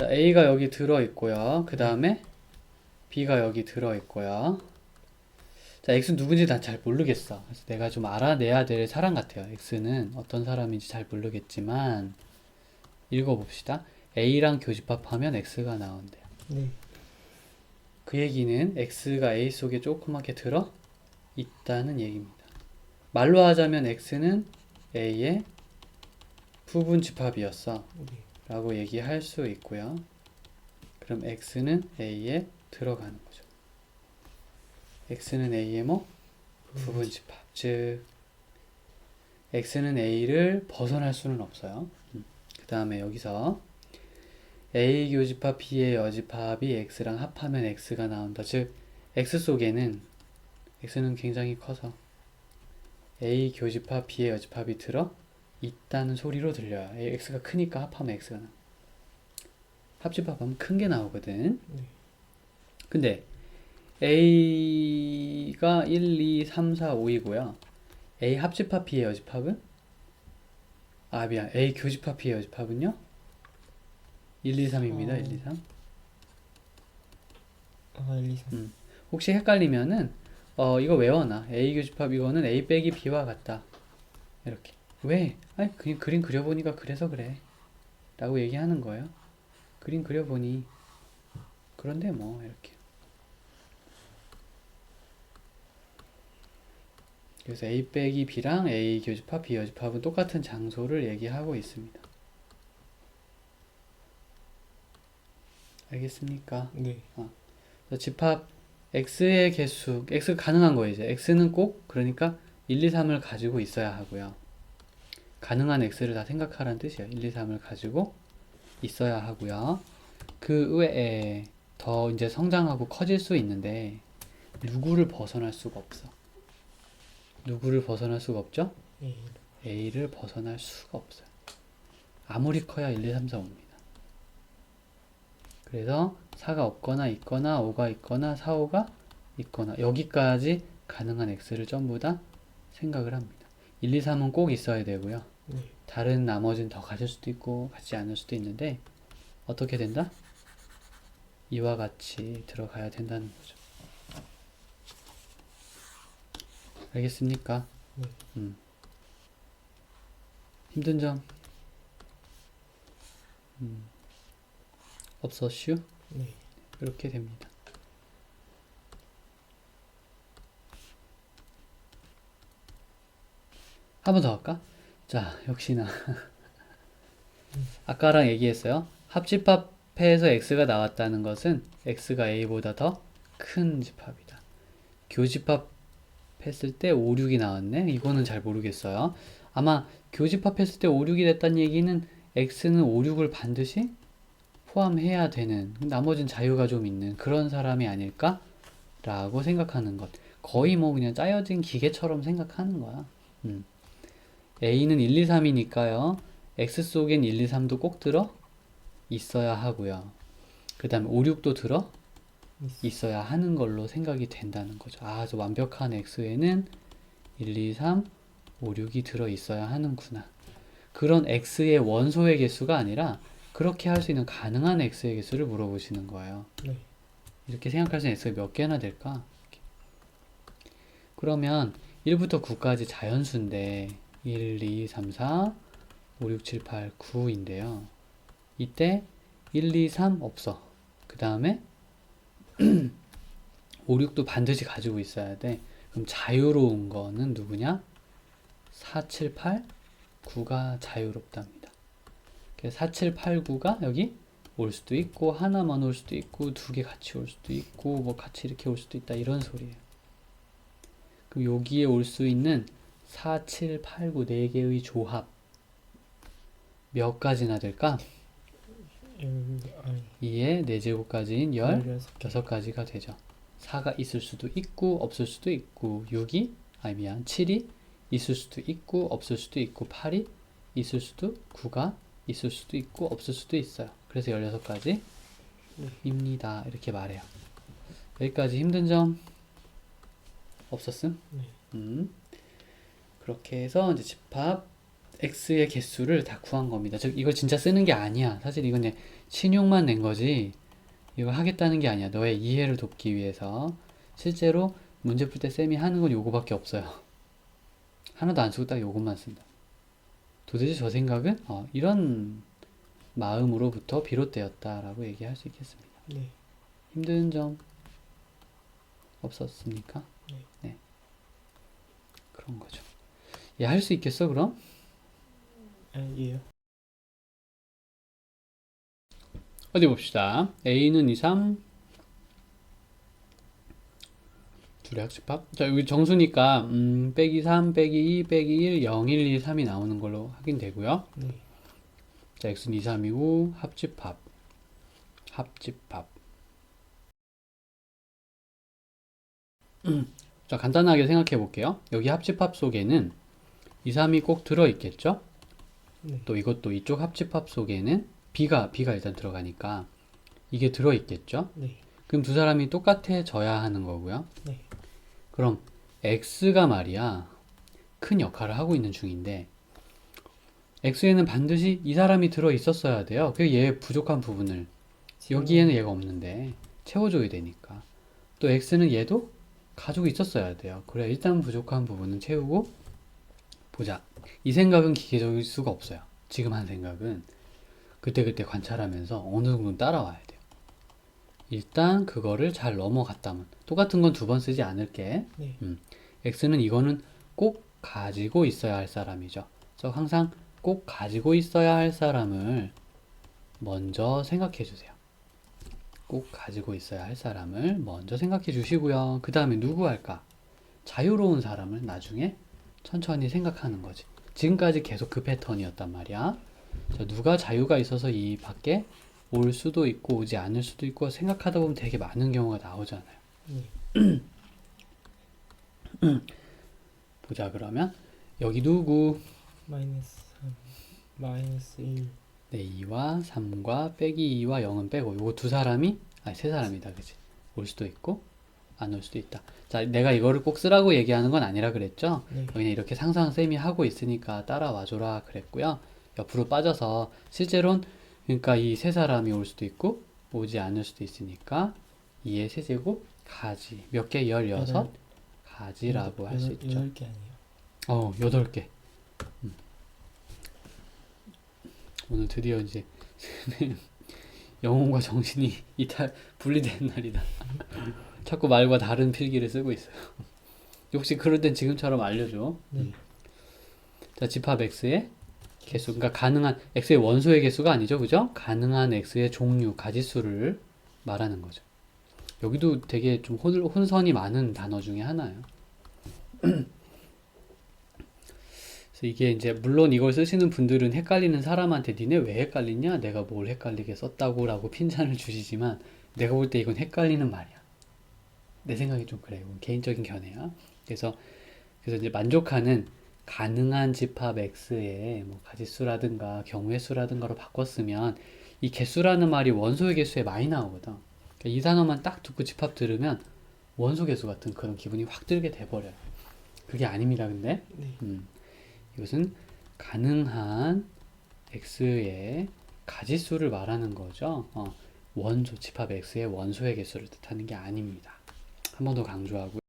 자, A가 여기 들어 있고요. 그 다음에 B가 여기 들어 있고요. 자, X는 누군지 난 잘 모르겠어. 그래서 내가 좀 알아내야 될 사람 같아요. X는 어떤 사람인지 잘 모르겠지만, 읽어봅시다. A랑 교집합하면 X가 나온대요. 네. 그 얘기는 X가 A 속에 조그맣게 들어 있다는 얘기입니다. 말로 하자면 X는 A의 부분 집합이었어. 네. 라고 얘기할 수 있고요. 그럼 X는 A에 들어가는 거죠. X는 A의 뭐? 부분 집합. 즉, X는 A를 벗어날 수는 없어요. 그 다음에 여기서 A 교집합 B의 여집합이 X랑 합하면 X가 나온다. 즉, X 속에는 X는 굉장히 커서 A 교집합 B의 여집합이 들어 있다는 소리로 들려요. X가 크니까 합하면 X가 나. 합집합하면 큰 게 나오거든. 네. 근데 A가 1, 2, 3, 4, 5이고요. A 합집합 B의 여집합은? 아 미안. A 교집합 B의 여집합은요? 1, 2, 3입니다. 어. 1, 2, 3. 아, 1, 2, 3. 음. 혹시 헷갈리면은 어 이거 외워놔. A 교집합 이거는 A 빼기 B와 같다. 이렇게. 왜? 아니 그냥 그림 그려보니까 그래서 그래. 라고 얘기하는 거예요. 그림 그려보니 그런데 뭐 이렇게. 그래서 A 빼기 B랑 A 교집합, B 여집합은 똑같은 장소를 얘기하고 있습니다. 알겠습니까? 네. 그래서 집합 x의 개수, x 가능한 거예요, 이제. x는 꼭, 그러니까 1, 2, 3을 가지고 있어야 하고요. 가능한 x를 다 생각하라는 뜻이에요. 1, 2, 3을 가지고 있어야 하고요. 그 외에 더 이제 성장하고 커질 수 있는데, 누구를 벗어날 수가 없어. 누구를 벗어날 수가 없죠? 예. a를 벗어날 수가 없어요. 아무리 커야 1, 2, 3, 4, 5입니다. 그래서 4가 없거나 있거나 5가 있거나 4, 5가 있거나 여기까지 가능한 x를 전부 다 생각을 합니다. 1, 2, 3은 꼭 있어야 되고요. 네. 다른 나머지는 더 가질 수도 있고 같지 않을 수도 있는데 어떻게 된다? 이와 같이 들어가야 된다는 거죠. 알겠습니까? 네. 음. 힘든 점? 음. 없었슈? 네. 이렇게 됩니다. 한 번 더 할까? 자, 역시나 아까랑 얘기했어요. 합집합해서 x가 나왔다는 것은 x가 a보다 더 큰 집합이다. 교집합 했을 때 5, 6이 나왔네. 이거는 잘 모르겠어요. 아마 교집합 했을 때 5, 6이 됐다는 얘기는 x는 5, 6을 반드시 포함해야 되는 나머진 자유가 좀 있는 그런 사람이 아닐까 라고 생각하는 것. 거의 뭐 그냥 짜여진 기계처럼 생각하는 거야. 음. A는 1, 2, 3이니까요. X 속엔 1, 2, 3도 꼭 들어 있어야 하고요. 그 다음에 5, 6도 들어 있어야 하는 걸로 생각이 된다는 거죠. 아, 저 완벽한 X에는 1, 2, 3, 5, 6이 들어 있어야 하는구나. 그런 X의 원소의 개수가 아니라 그렇게 할 수 있는 가능한 x의 개수를 물어보시는 거예요. 네. 이렇게 생각할 수 있는 x가 몇 개나 될까? 이렇게. 그러면 1부터 9까지 자연수인데 1, 2, 3, 4, 5, 6, 7, 8, 9인데요. 이때 1, 2, 3 없어. 그 다음에 5, 6도 반드시 가지고 있어야 돼. 그럼 자유로운 거는 누구냐? 4, 7, 8, 9가 자유롭답니다. 4, 7, 8, 9가 여기 올 수도 있고 하나만 올 수도 있고 두 개 같이 올 수도 있고 뭐 같이 이렇게 올 수도 있다 이런 소리예요. 그럼 여기에 올 수 있는 4, 7, 8, 9네 개의 조합 몇 가지나 될까? 열, 아니. 2의 4제곱까지인 16. 16가지가 되죠. 4가 있을 수도 있고 없을 수도 있고 6이 아니 미안 7이 있을 수도 있고 없을 수도 있고 8이 있을 수도 9가 있을 수도 있고 없을 수도 있어요. 그래서 16가지 입니다. 이렇게 말해요. 여기까지 힘든 점 없었음? 네. 음. 그렇게 해서 이제 집합 x의 개수를 다 구한 겁니다. 즉 이걸 진짜 쓰는 게 아니야. 사실 이건 이제 신용만 낸 거지. 이걸 하겠다는 게 아니야. 너의 이해를 돕기 위해서 실제로 문제 풀 때 쌤이 하는 건 요거밖에 없어요. 하나도 안 쓰고 딱 요것만 쓴다. 도대체 저 생각은 어, 이런 마음으로부터 비롯되었다라고 얘기할 수 있겠습니다. 네. 힘든 점 없었습니까? 네. 그런 거죠. 얘 할 수 있겠어, 그럼? 아, 예요. 어디 봅시다. A는 2, 3. 둘의 학습합. 자, 여기 정수니까, 음, 빼기 3, 빼기 2, 빼기 1, 0, 1, 2, 3이 나오는 걸로 확인되고요. 네. 자, x는 2, 3이고, 합집합. 합집합. 음, 자, 간단하게 생각해 볼게요. 여기 합집합 속에는 2, 3이 꼭 들어있겠죠? 네. 또 이것도 이쪽 합집합 속에는 b가, b가 일단 들어가니까 이게 들어있겠죠? 네. 그럼 두 사람이 똑같아져야 하는 거고요. 네. 그럼 x가 말이야 큰 역할을 하고 있는 중인데 x에는 반드시 이 사람이 들어 있었어야 돼요. 그얘 부족한 부분을 여기에는 얘가 없는데 채워줘야 되니까 또 x는 얘도 가지고 있었어야 돼요. 그래 일단 부족한 부분은 채우고 보자. 이 생각은 기계적일 수가 없어요. 지금 한 생각은 그때 그때 관찰하면서 어느 정도 따라와야 돼요. 일단 그거를 잘 넘어갔다면 똑같은 건 두 번 쓰지 않을게. 네. x는 이거는 꼭 가지고 있어야 할 사람이죠. 그래서 항상 꼭 가지고 있어야 할 사람을 먼저 생각해 주세요. 꼭 가지고 있어야 할 사람을 먼저 생각해 주시고요. 그 다음에 누구 할까? 자유로운 사람을 나중에 천천히 생각하는 거지. 지금까지 계속 그 패턴이었단 말이야. 자, 누가 자유가 있어서 이 밖에 올 수도 있고 오지 않을 수도 있고 생각하다 보면 되게 많은 경우가 나오잖아요. 네. 보자 그러면 여기 누구? 마이너스 3. 마이너스 1. 네, 2와 3과 빼기 2와 0은 빼고 요거 두 사람이 아니 세 사람이다 그지 올 수도 있고 안 올 수도 있다 자 내가 이거를 꼭 쓰라고 얘기하는 건 아니라 그랬죠 네. 그냥 이렇게 상상 쌤이 하고 있으니까 따라와 줘라 그랬고요 옆으로 빠져서 실제로는 그러니까 이 세 사람이 올 수도 있고 오지 않을 수도 있으니까 2의 세제곱 가지 몇 개? 16 여덟. 가지라고 할 수 있죠 여덟 개 아니에요. 어, 여덟 개. 음. 오늘 드디어 이제 영혼과 정신이 이탈 분리된 날이다. 자꾸 말과 다른 필기를 쓰고 있어요. 혹시 그럴 땐 지금처럼 알려줘. 네. 자, 집합 x의 개수, 그러니까 가능한 x의 원소의 개수가 아니죠, 그죠? 가능한 x의 종류, 가지수를 말하는 거죠. 여기도 되게 좀 혼, 혼선이 많은 단어 중에 하나예요. 그래서 이게 이제 물론 이걸 쓰시는 분들은 헷갈리는 사람한테 니네 왜 헷갈리냐? 내가 뭘 헷갈리게 썼다고라고 핀잔을 주시지만 내가 볼 때 이건 헷갈리는 말이야. 내 생각이 좀 그래. 이건 개인적인 견해야. 그래서 그래서 이제 만족하는 가능한 집합 x의 뭐 가지수라든가 경우의 수라든가로 바꿨으면 이 개수라는 말이 원소의 개수에 많이 나오거든. 그러니까 이 단어만 딱 듣고 집합 들으면 원소 개수 같은 그런 기분이 확 들게 돼버려요. 그게 아닙니다, 근데. 네. 음, 이것은 가능한 x의 가지수를 말하는 거죠. 어, 원소, 집합 x의 원소의 개수를 뜻하는 게 아닙니다. 한 번 더 강조하고요.